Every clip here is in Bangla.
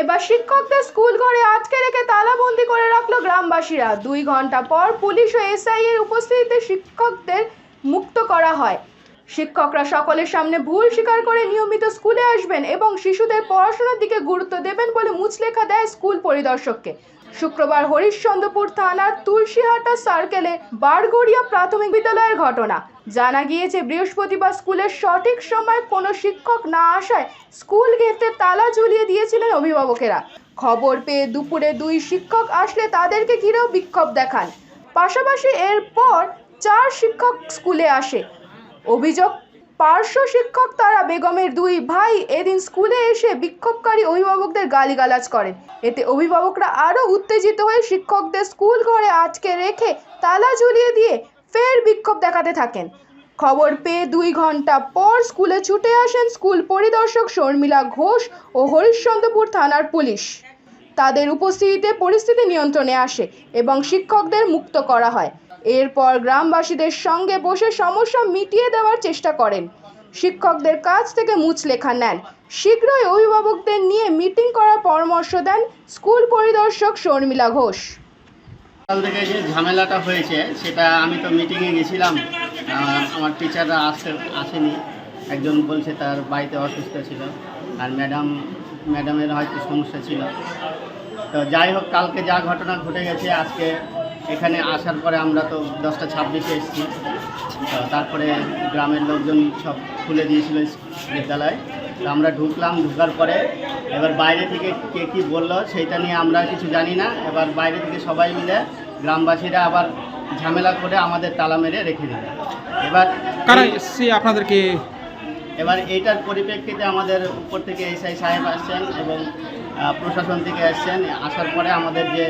এবার শিক্ষকদের স্কুল ঘরে আটকে রেখে তালাবন্দি করে রাখল গ্রামবাসীরা। দুই ঘণ্টা পর পুলিশ ও এসআই এর উপস্থিতিতে শিক্ষকদের মুক্ত করা হয়। শিক্ষকরা সকলের সামনে ভুল স্বীকার করে নিয়মিত স্কুলে আসবেন এবং শিশুদের পড়াশোনার দিকে গুরুত্ব দেবেন বলে মুচলেখা দেয় স্কুল পরিদর্শককে। শুক্রবার হরিশ্চন্দ্রপুর থানার তুলসীহাটা সার্কেলে বারগড়িয়া প্রাথমিক বিদ্যালয়ের ঘটনা। জানা গিয়েছে, বৃহস্পতিবার স্কুলের সঠিক সময় কোনো শিক্ষক না আসায় স্কুল গেটে তালা ঝুলিয়ে দিয়েছিলেন অভিভাবকেরা। খবর পেয়ে দুপুরে দুই শিক্ষক আসলে তাদেরকে ঘিরেও বিক্ষোভ দেখান। পাশাপাশি এরপর চার শিক্ষক স্কুলে আসে। অভিযোগ, পার্শ্ব শিক্ষক তারা বেগমের দুই ভাই এদিন স্কুলে এসে বিক্ষোভকারী অভিভাবকদের গালিগালাজ করেন। এতে অভিভাবকরা আরও উত্তেজিত হয়ে শিক্ষকদের স্কুল ঘরে আটকে রেখে তালা ঝুলিয়ে দিয়ে ফের থাকেন। খবর পেয়ে দুই ঘণ্টা পর স্কুলে ছুটে আসেন স্কুল পরিদর্শক শর্মিলা ঘোষ ও হরিশ্চন্দ্রপুর থানার পুলিশ। তাদের উপস্থিতিতে পরিস্থিতি নিয়ন্ত্রণে আসে এবং শিক্ষকদের মুক্ত করা হয়। এরপর গ্রামবাসীদের সঙ্গে বসে সমস্যা মিটিয়ে দেওয়ার চেষ্টা করেন। শিক্ষকদের কাছ থেকে মুচলেখা নেন। শীঘ্রই অভিভাবকদের নিয়ে মিটিং করার পরামর্শ দেন স্কুল পরিদর্শক শর্মিলা ঘোষ। সকাল থেকে যে ঝামেলাটা হয়েছে, সেটা আমি তো মিটিংয়ে গেছিলাম। আমার টিচাররা আসে আসেনি। একজন বলছে তার বাড়িতে অসুস্থ ছিল। আর ম্যাডাম ম্যাডামের হয়তো সমস্যা ছিল। তো যাই হোক, কালকে যা ঘটনা ঘটে গেছে, আজকে এখানে আসার পরে আমরা তো দশটা ছাব্বিশে এসেছি। তারপরে গ্রামের লোকজন সব খুলে দিয়েছিল বিদ্যালয়। তো আমরা ঢুকলাম ঢুকার পরে এবার বাইরে থেকে কে কী বলল সেইটা নিয়ে আমরা কিছু জানি না। এবার বাইরে থেকে সবাই মিলে গ্রামবাসীরা আবার ঝামেলা করে আমাদের তালা মেরে রেখে দিল। এবার কারা এসছে? আপনাদেরকে এবার এইটার পরিপ্রেক্ষিতে আমাদের উপর থেকে এসআই সাহেব আসছেন এবং প্রশাসন থেকে আসছেন। আসার পরে আমাদের যে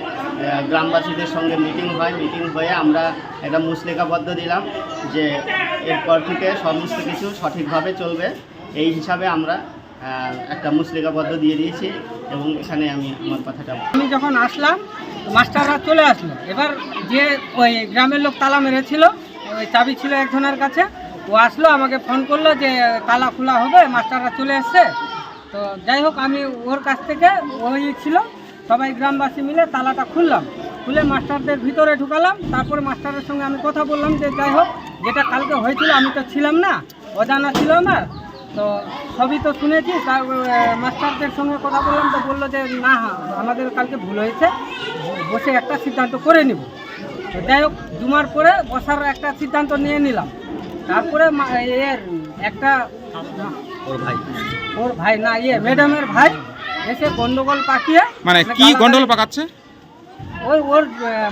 গ্রামবাসীদের সঙ্গে মিটিং হয় মিটিং হয়ে আমরা একটা মুসলেখাবদ্ধ দিলাম যে এরপর থেকে সমস্ত কিছু সঠিকভাবে চলবে। এই হিসাবে আমরা একটা মুসলেখাবদ্ধ দিয়ে দিয়েছি এবং এখানে আমি আমার কথাটা আমি যখন আসলাম, মাস্টাররা চলে আসলো। এবার যে ওই গ্রামের লোক তালা মেরেছিল, ওই চাবি ছিল একজনের কাছে, ও আসলো, আমাকে ফোন করল যে, তালা খোলা হবে, মাস্টাররা চলে এসছে। তো যাই হোক, আমি ওর কাছ থেকে, ওই ছিল, সবাই গ্রামবাসী মিলে তালাটা খুললাম। খুলে মাস্টারদের ভিতরে ঢুকালাম, তারপরে মাস্টারের সঙ্গে আমি কথা বললাম যে, যাই হোক, যেটা কালকে হয়েছিল, আমি তো ছিলাম না, অজানা ছিল আমার। তো সবই তো শুনেছি তার মাস্টারদের সঙ্গে কথা বললাম তো বলল যে না আমাদের কালকে ভুল হয়েছে বসে একটা সিদ্ধান্ত করে নিব। তো যাই হোক জুমার পরে বসার একটা সিদ্ধান্ত নিয়ে নিলাম। তারপরে এর একটা ওর ভাই। ওর ভাই না ইয়ে ম্যাডামের ভাই এসে গন্ডগোল পাকিয়ে মানে কি গন্ডল পাকাচ্ছে? ওই ওর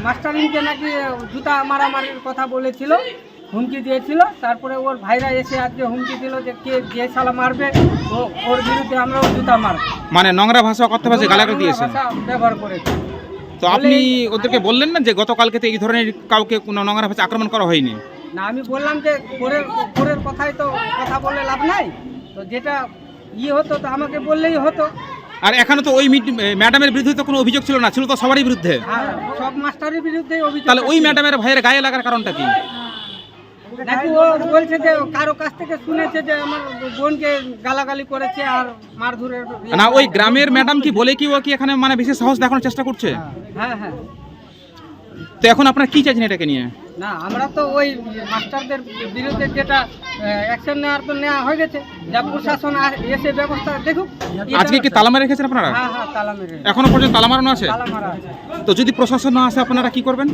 মাস্টারিংকে নাকি জুতা মারামারির কথা বলেছিল। হুমকি দিয়েছিল। তারপরে ওর ভাইরা এসে আজকে হুমকি দিল যে কে যে সালা মারবে ও ওর বিরুদ্ধে আমরাও জুতা মারব। মানে নোংরা ভাষা কথা ভাষা গালাগাল দিয়েছে। ব্যবহার করেছে। তো আপনি ওদেরকে বললেন না যে গতকালকে তো এই ধরনের কাউকে কোনো নোংরা ভাষা আক্রমণ করা হয়নি? না আমি বললাম যে পরের পরের কথাই তো কথা বলে লাভ নাই। তো যেটা ইয়ে হতো তো আমাকে বললেই হতো। আর এখানে তো ওই ম্যাডামের বিরুদ্ধে তো কোনো অভিযোগ ছিল না ছিল তো সবারই বিরুদ্ধে। আর সব মাস্টারের বিরুদ্ধে অভিযোগ তাহলে ওই ম্যাডামের ভাইয়ের গায়ে লাগার কারণটা কি? নাকি ও বলছে যে কারও কাছ থেকে শুনেছে যে আমার বোনকে গালাগালি করেছে আর মারধরের না ওই গ্রামের ম্যাডাম কি বলে কি ও কি এখানে মানে বেশি সাহস দেখানোর চেষ্টা করছে? হ্যাঁ হ্যাঁ। তো এখন আপনারা কি চাইছেন এটাকে নিয়ে? না আমরা তো ওই মাস্টারদের বিরুদ্ধে যেটা অ্যাকশন নেওয়ার তো নেওয়া হয়ে গেছে। যা প্রশাসন আর- এসে ব্যবস্থা দেখুক। আজকে কি তালা মেরে রেখেছেন আপনারা? হ্যাঁ হ্যাঁ তালা মেরে। এখনও পর্যন্ত তালা মারানো আছে? তালা মারা আছে। তো যদি প্রশাসন না আসে আপনারা কি করবেন?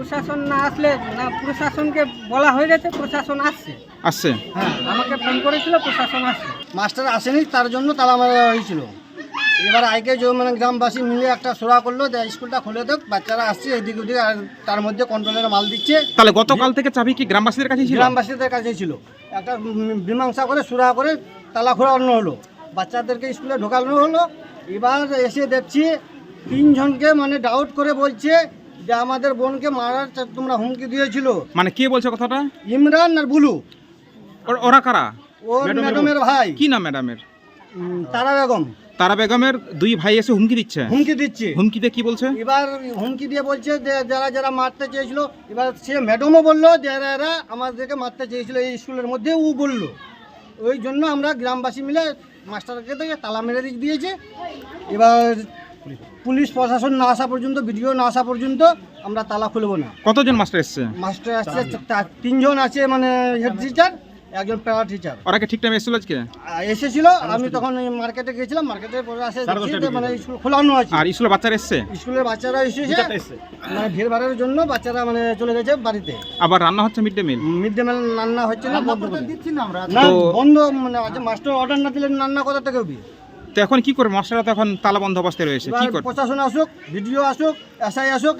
প্রশাসন না আসলে না প্রশাসনকে বলা হয়ে গেছে প্রশাসন আসছে। আসছে? হ্যাঁ আমাকে ফোন করেছিল প্রশাসন আসছে। মাস্টার আসেনি তার জন্য তালা মারা হয়েছিল। এবার আইকে যে মানে গ্রামবাসী মিলে একটা সোরা করল যে স্কুলটা খুলে দেখ বাচ্চারা আসছে এদিক ওদিক আর তার মধ্যে কন্ট্রোলের মাল দিচ্ছে। তাহলে গতকাল থেকে চাবি কি গ্রামবাসীদের কাছে ছিল? গ্রামবাসীদের কাছে ছিল। একটা মীমাংসা করে সুরা করে তালা খোলানো হলো। বাচ্চাদেরকে স্কুলে ঢোকানো হলো। এবার এসে দেখছি তিনজনকে মানে ডাউট করে বলছে যে আমাদের বোনকে মারার তোমরা হুমকি দিয়েছিল। মানে কে বলছে কথাটা? ইমরান আর বুলু। ওর- কারা? ওর ম্যাডামের ভাই। কি না ম্যাডামের? তারা বেগম। তারা বেগমের দুই ভাই এসে হুমকি দিচ্ছে? হুমকি দিচ্ছে। হুমকিতে কি বলছে? এবার হুমকি দিয়ে বলছে যে যারা যারা মারতে চেয়েছিল এবার সে ম্যাডামও বলল যে এরা আমাদেরকে মারতে চেয়েছিল এই স্কুলের মধ্যে ও বলল। ওই জন্য আমরা গ্রামবাসী মিলে মাস্টারকে তালা মেরে দিয়ে- দিয়েছে। এবার পুলিশ প্রশাসন না আসা পর্যন্ত ভিডিও না আসা পর্যন্ত আমরা তালা খুলবো না। কতজন মাস্টার এসছে? মাস্টার আসছে তিনজন আছে মানে হেড টিচার একজন প্যারা টিচার ওরা কি ঠিক টাইমে এসেছিল আজকে? এসেছিল আমি তখন মার্কেটে গেছিলাম মার্কেটের পরে আসে দেখছি যে মানে স্কুল খোলানো আছে। আর স্কুলের বাচ্চারা এসছে? স্কুলের বাচ্চারা এসেছে মানে ভিড় ভাড়ের জন্য বাচ্চারা মানে চলে গেছে বাড়িতে। আবার রান্না হচ্ছে mid day meal mid day meal রান্না হচ্ছে না বন্ধ করে দিচ্ছি না আমরা। না তো- বন্ধ মানে আচ্ছা মাস্টার অর্ডার না দিলে রান্না কোথা থেকে হবে? তো এখন কি করে মাস্টাররা তো এখন তালা বন্ধ অবস্থায় রয়েছে। কি এবার করে প্রশাসন আসুক ভিডিও আসুক এসআই আসুক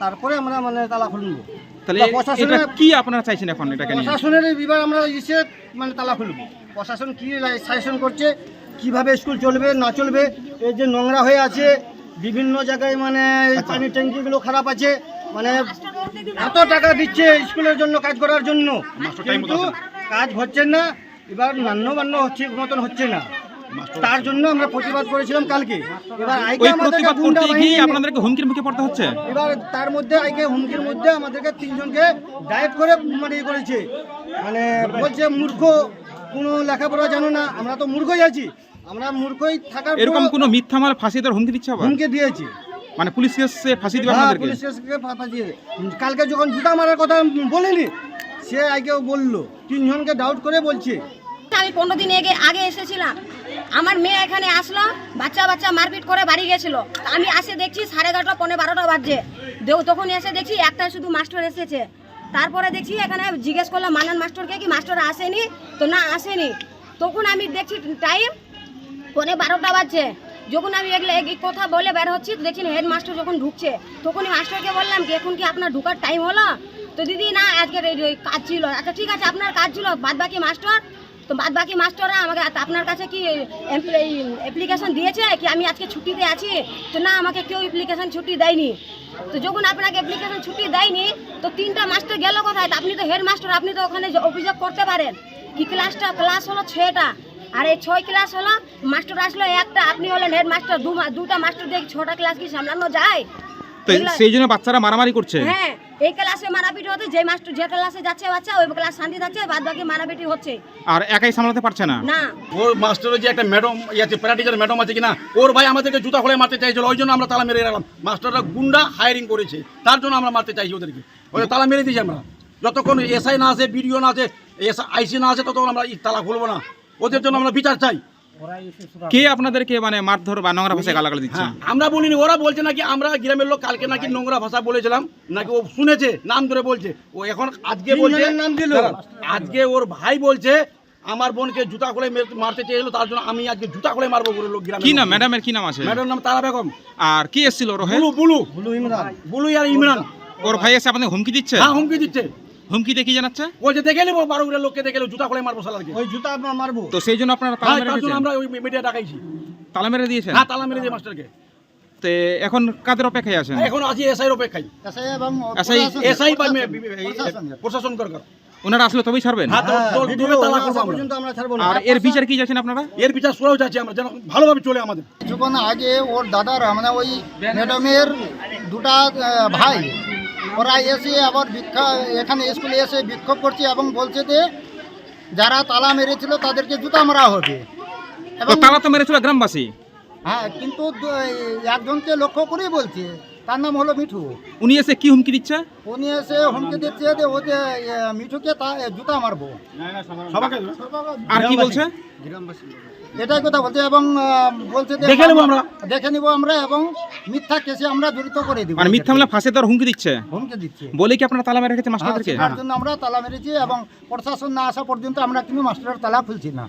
তারপরে আমরা মানে তালা খুলবো। তাহলে প্রশাসনের- এটা কি আপনারা চাইছেন এখন এটাকে নিয়ে? প্রশাসনের এবার আমরা ইসে মানে তালা খুলবো। প্রশাসন কি সাজেশন করছে? কীভাবে স্কুল চলবে না চলবে? এই যে নোংরা হয়ে আছে বিভিন্ন জায়গায় মানে এই আচ্ছা। পানির ট্যাঙ্কিগুলো খারাপ আছে মানে এত টাকা দিচ্ছে স্কুলের জন্য কাজ করার জন্য। কিন্তু কাজ হচ্ছে না এবার নান্য বান্য ঠিক মতন হচ্ছে না। তার জন্য আমরা প্রতিবাদ করেছিলাম কালকে। এবার আইকে ওই আমাদেরকে প্রতিবাদ গুন্ডা করতে গিয়ে আপনাদেরকে হুমকির মুখে পড়তে হচ্ছে? এবার তার মধ্যে আজকে হুমকির মধ্যে আমাদেরকে তিনজনকে ডায়েট করে মানে ইয়ে করেছে। মানে বলছে মূর্খ কোনো লেখাপড়া জানো না আমরা তো মূর্খই আছি। আমরা মূর্খই থাকার এরকম কোনো মিথ্যা মাল ফাঁসি দেওয়ার হুমকি দিচ্ছে আবার? হুমকি দিয়েছি। মানে পুলিশ এসে ফাঁসি দিবে হ্যাঁ আপনাদেরকে? পুলিশ ফাঁসিয়ে কালকে যখন জুতা মারার কথা বলেনি সে আজকেও বলল তিনজনকে ডাউট করে বলছে। আমি পনেরো দিন আগে আগে এসেছিলাম। আমার মেয়ে এখানে আসলো, বাচ্চা বাচ্চা মারপিট করে বাড়ি গেছিল। আমি আসে দেখছি সাড়ে এগারোটা পনেরো বারোটা বাজছে। তখন এসে দেখছি একটা শুধু মাস্টার এসেছে। তারপরে দেখছি এখানে জিজ্ঞেস করলাম মানান মাস্টারকে কি মাস্টার আসেনি? তো না, আসেনি। তখন আমি দেখছি টাইম পনেরো বারোটা বাজছে। যখন আমি এগুলো এই কথা বলে বের হচ্ছি দেখছি হেড মাস্টার যখন ঢুকছে, তখনই মাস্টারকে বললাম কি এখন কি আপনার ঢুকার টাইম হলো? তো দিদি, না, আজকে কাজ ছিল। আচ্ছা ঠিক আছে, আপনার কাজ ছিল বাদ বাকি মাস্টার তো বাদ বাকি মাস্টাররা আমাকে আপনার কাছে কি অ্যাপ্লিকেশন দিয়েছে কি আমি আজকে ছুটিতে আছি? তো না আমাকে কেউ অ্যাপ্লিকেশন ছুটি দেয়নি। তো যখন আপনাকে অ্যাপ্লিকেশন ছুটি দেয়নি তো তিনটা মাস্টার গেল কোথায়? আপনি তো হেড মাস্টার আপনি তো ওখানে অভিযোগ করতে পারেন। কি ক্লাসটা ক্লাস হলো ছয়টা। আর এই ছয় ক্লাস হলো মাস্টার আসলো একটা আপনি হলেন হেড মাস্টার দুটা মাস্টার দিয়ে ছটা ক্লাস কি সামলানো যায়? সেই জন্য বাচ্চারা মারামারি করছে? হ্যাঁ এই ক্লাসে মারাপিটি হতে যে মাস্টার যে ক্লাসে যাচ্ছে বাচ্চা ওই ক্লাস শান্তি থাকছে বাদ বাকি মারাপিটি হচ্ছে। আর একাই সামলাতে পারছে না? না। ওর মাস্টারের যে একটা ম্যাডাম আছে টিচার ম্যাডাম আছে কিনা ওর ভাই আমাদেরকে জুতা খোলে মারতে চাইছিল ওই জন্য আমরা তালা মেরে রাখলাম মাস্টাররা গুন্ডা হায়ারিং করেছে তার জন্য আমরা মারতে চাইছি ওদেরকে। ওই তালা মেরে দিয়েছি আমরা। যতক্ষণ এসআই না আসে বিডিও না আসে এস আইসি না আসে ততক্ষণ আমরা তালা খুলবো না। ওদের জন্য আমরা বিচার চাই। কে আপনাদেরকে মানে মারধর বা নোংরা ভাষায় গালাগালি দিচ্ছে? হ্যাঁ আমরা বলিনি ওরা বলছে নাকি আমরা গ্রামের লোক কালকে নাকি নোংরা ভাষা বলেছিলাম নাকি ও শুনেছে নাম ধরে বলছে। ও এখন আজকে বলছে নাম দিল। আজকে ওর ভাই বলছে আমার বোনকে জুতা খুলে মারতে চেয়েছিল তার জন্য আমি আজকে জুতা খুলে মারবো বলে লোক গ্রামে কি নাম? ম্যাডামের কি নাম আছে? ম্যাডাম নাম তারা বেগম। আর কি এসেছিল রোহে বুলু বুলু। বলু ইমরান। বুলু আর ইমরান। ওর ভাই এসে আপনাকে হুমকি দিচ্ছে? হ্যাঁ হুমকি দিচ্ছে। হুমকি কি জানাচ্ছে? বলছে দেখে নেব বারো গুলো লোককে দেখে নেব, জুতা খুলে মারবো সালাদকে ওই জুতা আমরা মারবো। তো সেই জন্য আপনারা তালা হ্যাঁ মেরে তার জন্য দিয়েছেন? আমরা ওই মিডিয়া ডাকাইছি। তালা মেরে দিয়েছেন? হ্যাঁ তালা মেরে দিয়ে মাস্টারকে। তো এখন কাদের অপেক্ষায় আছেন? এখন আছি এসআই এর অপেক্ষায়। এসআই এসআই প্রশাসন। কর কর। ওনারা আসলে তবেই ছাড়বেন? হ্যাঁ তো হ্যাঁ, আর এর বিচার কি যাচ্ছেন আপনারা? এর বিচার সুরাও চাচ্ছি আমরা যেন ভালোভাবে চলে আমাদের। কিছুক্ষণ আগে ওর দাদারা মানে ওই ম্যাডামের দুটা ভাই ওরা এসে আবার ভিক্ষা এখানে স্কুলে এসে বিক্ষোভ করছে এবং বলছে যে যারা তালা মেরেছিল তাদেরকে জুতা মারা হবে। এবং তালা তো মেরেছিল গ্রামবাসী? হ্যাঁ কিন্তু একজনকে লক্ষ্য করেই বলছে। তার নাম হলো মিঠু। উনি এসে কি হুমকি দিচ্ছে? উনি এসে হুমকি দিচ্ছে যে ওদের এ, মিঠুকে তা জুতা মারবো। আর কি বলছে? এটাই কথা বলছে এবং বলছে যে দেখে নেব আমরা। দেখে নিব আমরা এবং মিথ্যা কেসে আমরা জড়িত করে দিব। মানে মিথ্যা মামলা ফাঁসে দেওয়ার হুমকি দিচ্ছে? হুমকি দিচ্ছে। বলে কি আপনারা তালা মেরে রেখেছে মাস্টারদেরকে তার জন্য আমরা তালা মেরেছি এবং প্রশাসন না আসা পর্যন্ত আমরা কিন্তু মাস্টারের তালা খুলছি না।